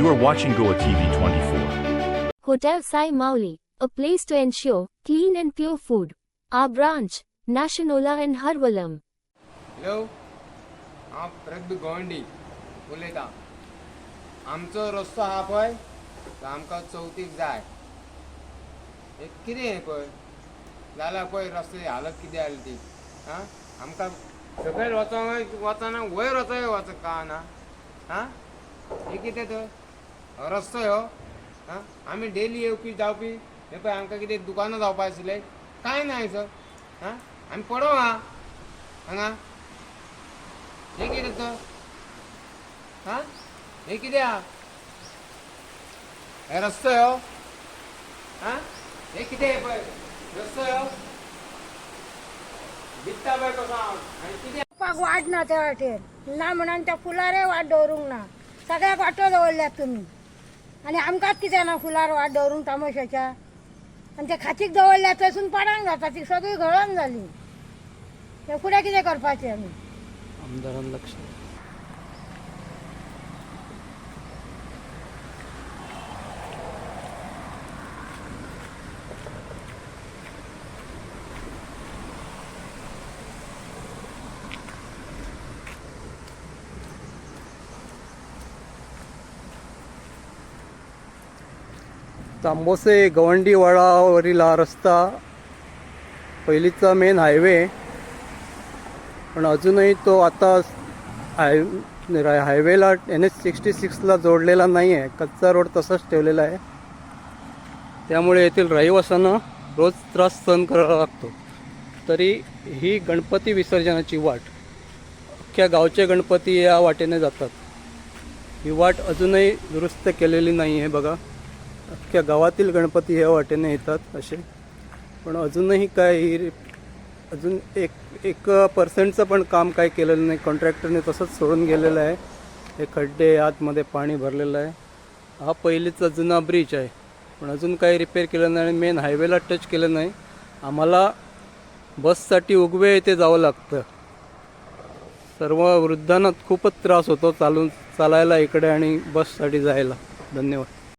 You are watching Goa TV 24. Hotel Sai Mauli, a place to ensure clean and pure food. Our branch, Nationola and Harvalam. Hello हांव प्रगत गोवंडी उलयतां आमचो रस्तो आहा पळय तो आमकां चवथीक जाय। हे कितें हें पळय जाल्यार पळय रस्त्याची हालत कितें जाली ती? आं आमकां सकयल वचोंक वचना वयर वचोंक वच का ना? आं हे कितें तर रस्तो ह्यो आं आमी डेली येवपी जावपी हे पळय आमकां कितें दुकानां जावपा आशिल्लें. कांय ना सर. आं आमी पडो आहा हांगा हे कितें तर आं हे कितें आहा हे रस्तो ह्यो आं हे कितें हे पळय रस्तो ह्यो दिसता पळय कसो हांव आनी कितें? पाक वाट ना त्या वाटेर. ना म्हणून त्या फुलारे वाट दवरूंक ना. सगळ्याक वाटो दवरल्यात तुमी आनी आमकांच कितें ना फुलार वाट दवरून तामोशाच्या. आनी ते खातीक दवरल्या थंयसून पडांक जाता ती सगळी घळोन जाली. ते फुडें कितें करपाचें आमी? आमदारान लक्ष तांबोसे गवंडी वळावरील हा रस्ता पहिलीचा मेन हायवे पण अजूनही तो आता हाय हायवेला एन एच सिक्स्टी सिक्सला जोडलेला नाही आहे कच्चा रोड तसाच ठेवलेला आहे. त्यामुळे येथील रहिवाशांना रोज त्रास सहन करावा लागतो. तरी ही गणपती विसर्जनाची वाट अख्ख्या गावचे गणपती या वाटेने जातात. ही वाट अजूनही दुरुस्त केलेली नाही आहे बघा. अख्ख्या गावातील गणपती ह्या वाटेने येतात असे? पण अजूनही काय ही अजून एक एक पर्सेंटचं पण काम काय केलेलं नाही. कॉन्ट्रॅक्टरने तसंच सोडून गेलेलं आहे. हे खड्डे आतमध्ये पाणी भरलेलं आहे. हा पहिलीचा जुना ब्रिज आहे. पण अजून काही रिपेअर केलं नाही आणि मेन हायवेला टच केलं नाही. आम्हाला बससाठी उगवे येथे जावं लागतं. सर्व वृद्धांना खूपच त्रास होतो चालून चालायला इकडे आणि बससाठी जायला. धन्यवाद.